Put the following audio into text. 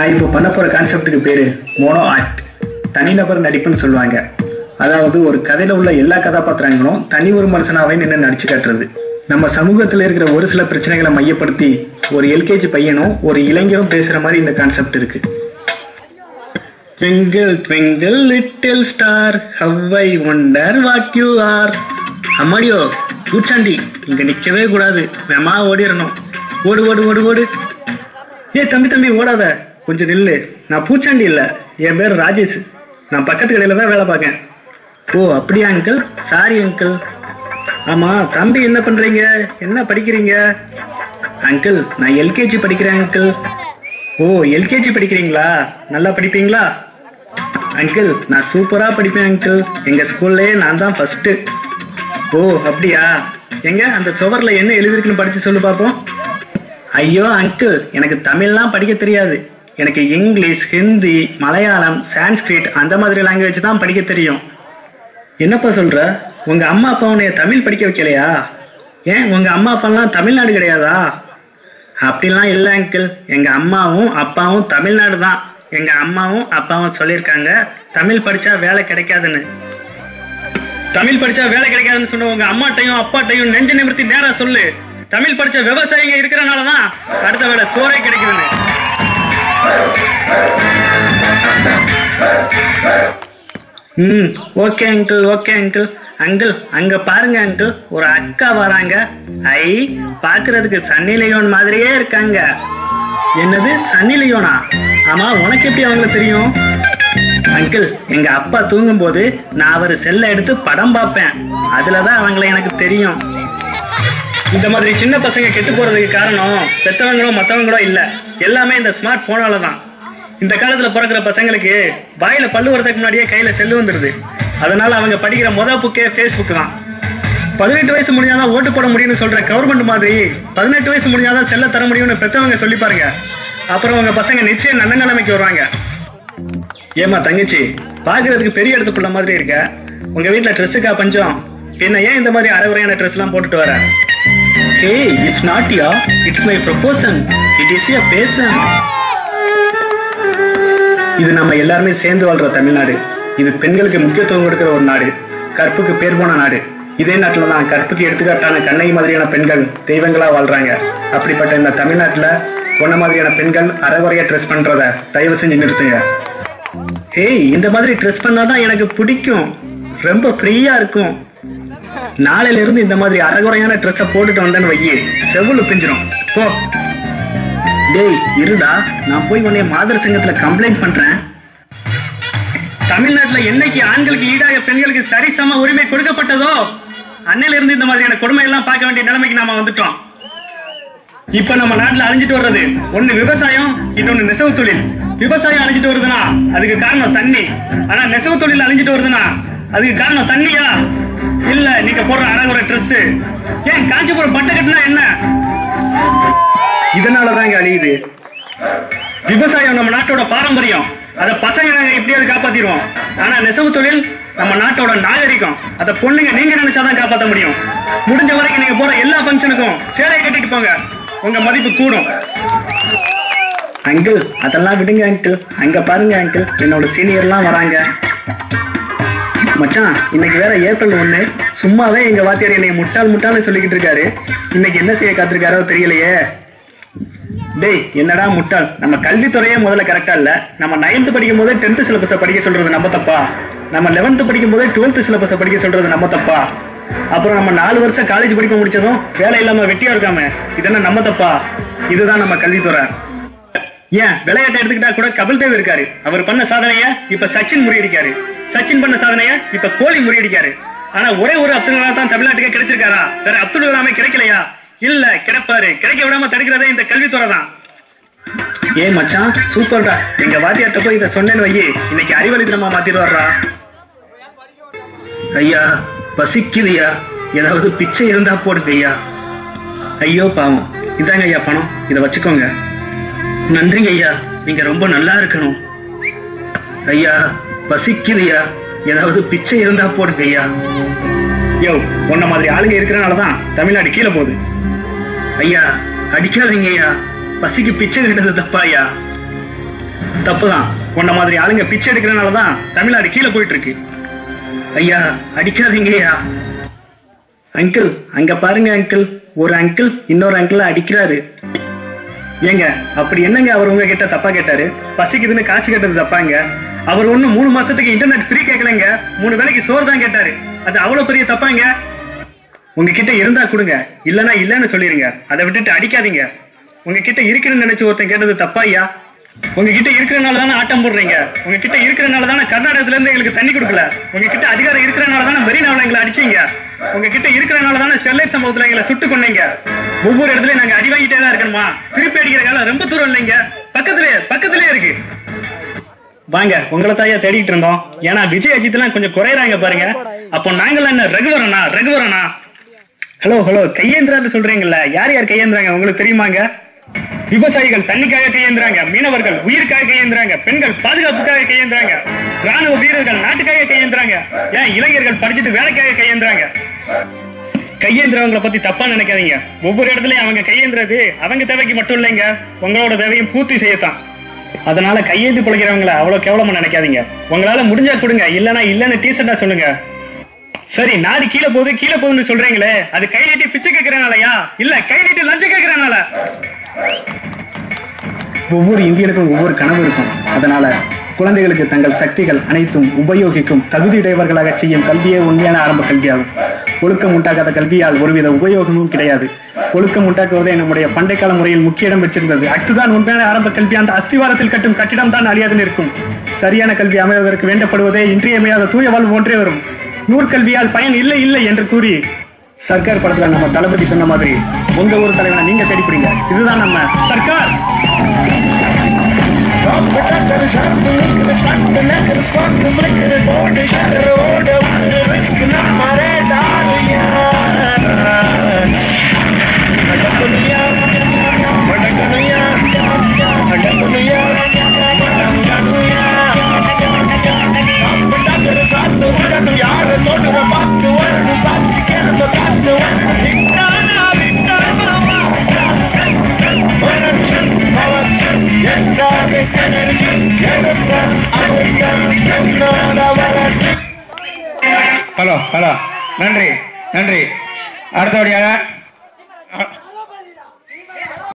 நான் இப்போ பண்ண போற கான்செப்டுக்கு பேரு மோனோ ஆக்ட் தனிநபர் நடிப்புன்னு சொல்லுவாங்க. அதாவது ஒரு கதையில உள்ள எல்லா கதாபாத்திரங்களும் தனி ஒரு மனுஷனாவே நின்று நடிச்சு காட்டுறது. நம்ம சமூகத்துல இருக்கிற ஒரு சில பிரச்சனைகளை மையப்படுத்தி ஒரு எல்கேஜி பையனும் ஒரு இளைஞரும் பேசுற மாதிரி இந்த கான்செப்ட் இருக்கு. Twinkle twinkle little star how I wonder what you are அம்மாடியோ பூச்சாண்டி இங்க நிக்கவே கூடாது. வேமா ஓடிடணும். ஓடு ஓடு ஓடு ஓடு. ஏ தம்பி தம்பி ஓடாத. கொஞ்சம் நில்லு. நான் பூச்சாண்டி இல்லை. என் பேர் ராஜேஷ். நான் பக்கத்து கடையில் தான் வேலை பார்க்கேன். ஓ அப்படியா அங்கிள் சாரி அங்கிள் ஆமாம் தம்பி என்ன பண்ணுறீங்க என்ன படிக்கிறீங்க? அங்கிள் நான் எல்கேஜி படிக்கிறேன் அங்கிள் ஓ எல்கேஜி படிக்கிறீங்களா? நல்லா படிப்பீங்களா? அங்கிள் நான் சூப்பராக படிப்பேன் அங்கிள் எங்கள் ஸ்கூல்லேயே நான் தான் ஃபஸ்ட்டு ஓ அப்படியா? எங்க அந்த சுவரில் என்ன எழுதிருக்குன்னு படிச்சு சொல்லு பார்ப்போம் ஐயோ அங்கிள் எனக்கு தமிழ்லாம் படிக்க தெரியாது. எனக்கு இங்கிலீஷ் ஹிந்தி மலையாளம் சான்ஸ்கிரிட் அந்த மாதிரி லாங்குவேஜ் தான் படிக்க தெரியும். என்னப்பா சொல்ற? உங்க அம்மா அப்பா உன்னைய தமிழ் படிக்க வைக்கலையா? ஏன்? உங்க அம்மா அப்பாலாம் தமிழ்நாடு கிடையாதா? அப்படிலாம் இல்லை அங்கிள் எங்க அம்மாவும் அப்பாவும் தமிழ்நாடு தான். எங்க அம்மாவும் அப்பாவும் சொல்லியிருக்காங்க தமிழ் படிச்சா வேலை கிடைக்காதுன்னு. தமிழ் படிச்சா வேலை கிடைக்காதுன்னு சொன்ன உங்க அம்மாட்டையும் அப்பாட்டையும் நெஞ்சு நிமிர்த்தி நேரா சொல்லு. தமிழ் படிச்ச விவசாயிங்க இருக்கிறனால தான் அடுத்த வேலை சோறே கிடைக்குதுன்னு. ம் okay uncle okay uncle uncle அங்க பாருங்க அங்கிள் ஒரு அக்கா வராங்க. ஐ பாக்குறதுக்கு சன்னி லியோன் மாதிரியே இருக்காங்க. என்னது சன்னி லியோனா ஆமா உனக்கு எப்படி அவங்கள தெரியும்? அங்கிள் எங்க அப்பா தூங்கும்போது நான் அவர் செல்ல எடுத்து படம் பார்ப்பேன். அதுலதான் அவங்கள எனக்கு தெரியும். இந்த மாதிரி சின்ன பசங்க கெட்டு போறதுக்கு காரணம் பெத்தவங்களோ மத்தவங்களோ இல்ல. எல்லாமே இந்த ஸ்மார்ட் போனால தான் இந்த காலத்துல பிறக்கிற பசங்களுக்கு வாயில பல்லு வரதுக்கு முன்னாடியே கையில செல்லு வந்துருது. அதனால அவங்க படிக்கிற மொதல் புக்கே ஃபேஸ்புக் தான். பதினெட்டு வயசு முடிஞ்சாதான் ஓட்டு போட முடியும்னு சொல்ற கவர்மெண்ட் மாதிரி பதினெட்டு வயசு முடிஞ்சாதான் செல்ல தர முடியும்னு பெத்தவங்க சொல்லி பாருங்க. அப்புறம் உங்க பசங்க நிச்சயம் நல்ல நிலைமைக்கு வருவாங்க. ஏமா தங்கச்சி பாக்குறதுக்கு பெரிய இடத்து மாதிரி இருக்க. உங்க வீட்டில் ட்ரெஸ்ஸுக்கா பஞ்சம். என்ன ஏன் இந்த மாதிரி அரைகுறையான ட்ரெஸ் எல்லாம் போட்டுட்டு வர? Hey it's not yeah it's my profession it is a passion இது நம்ம எல்லாருமே சேர்ந்து வாழ்ற தமிழ்நாடு. இது பெண்களுக்கு முக்கியத்துவம் கொடுக்கிற ஒரு நாடு. கற்புக்கு பேர் போன நாடு. இதே நாட்டில் தான் கற்புக்கு எடுத்துக்காட்டான கண்ணகி மாதிரியான பெண்கள் தெய்வங்களா வாழ்றாங்க. அப்படிப்பட்ட இந்த தமிழ்நாட்டுல பொண்ண மாதிரியான பெண்கள் அரைகுறையா ட்ரெஸ் பண்றத தயவு செஞ்சு நிறுத்துங்க. ஏய் இந்த மாதிரி ட்ரெஸ் பண்ணாதான் எனக்கு பிடிக்கும். ரொம்ப ஃப்ரீயா இருக்கும். நாளையில இருந்து இந்த மாதிரி அரைகுறையான ட்ரெஸ்ஸை போட்டுட்டு வந்தேன்னு வையே செவ்வலு பிஞ்சிரும். போ. டேய் இருடா. நான் போய் உன்னைய மாதர் சங்கத்துல கம்ப்ளைண்ட் பண்றேன். தமிழ்நாட்டுல என்னைக்கு ஆண்களுக்கு ஈடாக பெண்களுக்கு சரிசம உரிமை கொடுக்கப்பட்டதோ அன்னையில இருந்து இந்த மாதிரியான கொடுமை எல்லாம் பார்க்க வேண்டிய நிலைமைக்கு நாம வந்துட்டோம். இப்ப நம்ம நாட்டுல அழிஞ்சிட்டு வர்றது ஒண்ணு விவசாயம் இன்னொன்னு நெசவு தொழில். விவசாயம் அழிஞ்சிட்டு வருதுன்னா அதுக்கு காரணம் தண்ணி. ஆனா நெசவு தொழில் அழிஞ்சிட்டு வருதுன்னா அதுக்கு காரணம் தண்ணியா? இல்ல நீங்க போடுற அழகுற ட்ரெஸ் ஏன் காஞ்சிபுரம் பட்டை கட்டினா என்ன? இதனாலதான் இங்க அழியுது. விவசாயம் நம்ம நாட்டோட பாரம்பரியம். அத பசங்க நாங்க எப்படியாவது காப்பாத்திடுவோம். ஆனா நெசவு தொழில் நம்ம நாட்டோட நாகரிகம். அத பொண்ணுங்க நீங்க நினைச்சாதான் காப்பாத்த முடியும். முடிஞ்ச வரைக்கும் நீங்க போற எல்லா ஃபங்க்ஷனுக்கும் சேலையை கட்டிட்டு போங்க. உங்க மதிப்பு கூடும். அங்கிள் அதெல்லாம் விடுங்க அங்கிள் அங்க பாருங்க அங்கிள் என்னோட சீனியர்லாம் வராங்க. மச்சான் இன்னைக்கு வேற ஏப்ரல் ஒண்ணு. சும்மாவே எங்க வாத்தியார் என்னை முட்டாள் முட்டாள்னு சொல்லிக்கிட்டு இருக்காரு. இன்னைக்கு என்ன செய்ய காத்திருக்காரோ தெரியலையே. டேய் என்னடா முட்டாள்? நம்ம கல்வித்துறையே முதல்ல கரெக்டா இல்ல. நம்ம நைன்த் படிக்கும் போதே டென்த் சிலபஸ படிக்க சொல்றது நம்ம தப்பா? நம்ம லெவன்த் படிக்கும் போதே டுவெல்த் சிலபஸ படிக்க சொல்றது நம்ம தப்பா? அப்புறம் நம்ம நாலு வருஷம் காலேஜ் படிக்க முடிச்சதும் வேலை இல்லாம வெட்டியா இருக்காம இதெல்லாம் நம்ம தப்பா? இதுதான் நம்ம கல்வித்துறை. ஏன் விளையாட்டை எடுத்துக்கிட்டா கூட கபில் தேவ் இருக்காரு. அவர் பண்ண சாதனைய இப்ப சச்சின் முறியடிக்காரு. சச்சின் பண்ண சாதனைய இப்ப கோலி முறியடிக்காரு. ஆனா ஒரே ஒரு அப்துல் கலாம் தான் தமிழ்நாட்டுக்கு கிடைச்சிருக்காரா? வேற அப்துல் கலாமே கிடைக்கலையா? இல்ல கிடைப்பாரு. கிடைக்க விடாம தடுக்கிறதே இந்த கல்வித்துறை தான். ஏ மச்சான் சூப்பர்டா. எங்க வாத்தியார்ட்ட போய் இதை சொன்னேன்னு வையே. இன்னைக்கு அறிவழித்தனமா மாத்திடுவாரா ஐயா பசிக்குதுயா ஏதாவது பிச்சை இருந்தா போடுங்க ஐயா ஐயோ பாவம். இதாங்க ஐயா பணம். இதை வச்சுக்கோங்க. நன்றிங்க ஐயா நீங்க ரொம்ப நல்லா இருக்கணும். ஐயா பசிக்குதுயா ஏதாவது பிச்சை இருந்தா போடுங்க ஐயா யோ உன்ன மாதிரி ஆளுங்க இருக்கிறனாலதான் தமிழ்நாடு கீழே போகுது. ஐயா அடிக்காதீங்க ஐயா பசிக்கு பிச்சை கிட்டது தப்பா ஐயா தப்புதான். உன்ன மாதிரி ஆளுங்க பிச்சை எடுக்கிறனால தான் தமிழ்நாடு கீழே போயிட்டு இருக்கு ஐயா அடிக்காதீங்க ஐயா அங்கிள் அங்க பாருங்க அங்கிள். ஒரு அங்கிள் இன்னொரு அங்கிள் அடிக்கிறாரு. ஏங்க அப்படி என்னங்க அவர் உங்ககிட்ட தப்பா கேட்டாரு? பசிக்குதுன்னு காசு கேட்டது தப்பாங்க. அவர் ஒண்ணு மூணு மாசத்துக்கு இன்டர்நெட் ஃப்ரீ கேட்கலங்க மூணு வேளைக்கு சோறு தான் கேட்டாரு. அது அவ்வளவு பெரிய தப்பாங்க. உங்ககிட்ட இருந்தா கொடுங்க. இல்லனா இல்லன்னு சொல்லிருங்க. அதை விட்டுட்டு அடிக்காதீங்க. உங்ககிட்ட இருக்குன்னு நினைச்சு ஒருத்தன் கேட்டது தப்பா ஐயா? உங்ககிட்ட இருக்கிறனால தானே ஆட்டம் போடுறீங்க? உங்ககிட்ட இருக்கிறனால தானே கர்நாடகத்துல இருந்து எங்களுக்கு தண்ணி கொடுக்கல? உங்ககிட்ட அதிகாரம் இருக்கிறனால தானே மெரினாவில் எங்களை அடிச்சீங்க? உங்ககிட்ட இருக்கிறனால தானே ஸ்டெர்லைட் சம்பவத்துல எங்களை சுட்டு கொண்டீங்க ஒவ்வொரு இடத்துலயும் நாங்க அடி வாங்கிட்டே தான் இருக்கணுமா? திருப்பி அடிக்கிற காலம் ரொம்ப தூரம் இல்லைங்க. பக்கத்துலயே பக்கத்துலயே இருக்கு. வாங்க உங்களை தாயா தேடிட்டு இருந்தோம். ஏன்னா விஜய் அஜித் எல்லாம் கொஞ்சம் குறையறாங்க பாருங்க. அப்போ நாங்களாம் என்ன ரகுவரனா? ரெகுலரனா ஹலோ ஹலோ கையேந்திரான்னு சொல்றீங்கல்ல. யார் யார் கையேந்திராங்க? உங்களுக்கு தெரியுமாங்க? விவசாயிகள் தண்ணிக்காக கையேந்திராங்க. மீனவர்கள் உயிருக்காக கையேந்திராங்க. பெண்கள் பாதுகாப்புக்காக கையேந்திராங்க. ராணுவ வீரர்கள் நாட்டுக்காக கையேந்திராங்க. ஏன் இளைஞர்கள் படிச்சுட்டு வேலைக்காக கையேந்திராங்க? கையேந்திரவங்களை பத்தி தப்பா நினைக்காதீங்க. ஒவ்வொரு இடத்துலயும் அவங்க கையேந்திரது அவங்க தேவைக்கு மட்டும் இல்லைங்க. உங்களோட தேவையும் பூர்த்தி செய்யத்தான். அதனால கையேந்தி பிழைக்கிறவங்களை அவ்வளவு கேவலமா நினைக்காதீங்க. உங்களால முடிஞ்சா கொடுங்க. இல்லனா இல்லன்னு டீசெண்டா சொல்லுங்க. சரி நாடு கீழே போகுது கீழே போகுதுன்னு சொல்றீங்களே அது கை நீட்டி பிச்சை கேட்கிறனாலயா? இல்ல கை நீட்டி லஞ்சம் கேட்கிறனால. ஒவ்வொரு இந்தியனுக்கும் ஒவ்வொரு கனவு இருக்கும். அதனால குழந்தைகளுக்கு தங்கள் சக்திகள் அனைத்தும் உபயோகிக்கும். தகுதியுடையவர்களாக செய்யும் கல்வியே உண்மையான ஆரம்ப கல்வியாகும். ஒழுக்கம் உண்டாக்காத கல்வியால் ஒருவித உபயோகமும் கிடையாது. ஒழுக்கம் உண்டாக்குவதே நம்முடைய பண்டைக்கால முறையில் முக்கிய இடம் பெற்றிருந்தது. அதுதான் உண்மையான ஆரம்ப கல்வி. அந்த அஸ்திவாரத்தில் கட்டும் கட்டிடம் தான் அழியாது நிற்கும். சரியான கல்வி அமைவதற்கு வேண்டப்படுவதே இன்றியமையாத தூய வாழ்வு ஒன்றே வரும். நூற்கல்வியால் பயன் இல்லை இல்லை என்று கூறி சர்க்கார் படத்துல நம்ம தளபதி சொன்ன மாதிரி உங்க ஊர் தலைவனை நீங்க தேடிப்பிடிங்க இதுதான் நம்ம சர்க்கார் Yeah. ஹலோ நன்றி நன்றி. அடுத்தபடியாக